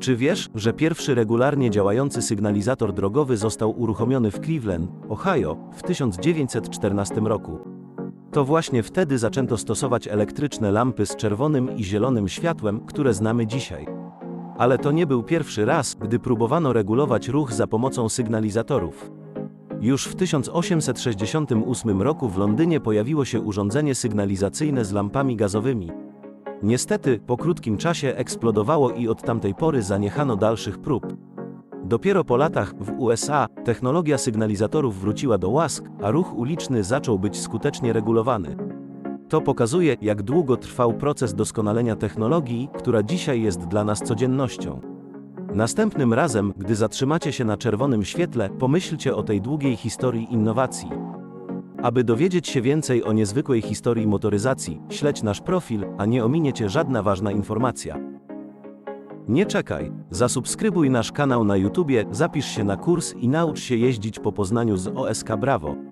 Czy wiesz, że pierwszy regularnie działający sygnalizator drogowy został uruchomiony w Cleveland, Ohio, w 1914 roku? To właśnie wtedy zaczęto stosować elektryczne lampy z czerwonym i zielonym światłem, które znamy dzisiaj. Ale to nie był pierwszy raz, gdy próbowano regulować ruch za pomocą sygnalizatorów. Już w 1868 roku w Londynie pojawiło się urządzenie sygnalizacyjne z lampami gazowymi. Niestety, po krótkim czasie eksplodowało i od tamtej pory zaniechano dalszych prób. Dopiero po latach w USA technologia sygnalizatorów wróciła do łask, a ruch uliczny zaczął być skutecznie regulowany. To pokazuje, jak długo trwał proces doskonalenia technologii, która dzisiaj jest dla nas codziennością. Następnym razem, gdy zatrzymacie się na czerwonym świetle, pomyślcie o tej długiej historii innowacji. Aby dowiedzieć się więcej o niezwykłej historii motoryzacji, śledź nasz profil, a nie ominiecie żadna ważna informacja. Nie czekaj, zasubskrybuj nasz kanał na YouTubie, zapisz się na kurs i naucz się jeździć po Poznaniu z OSK Brawo.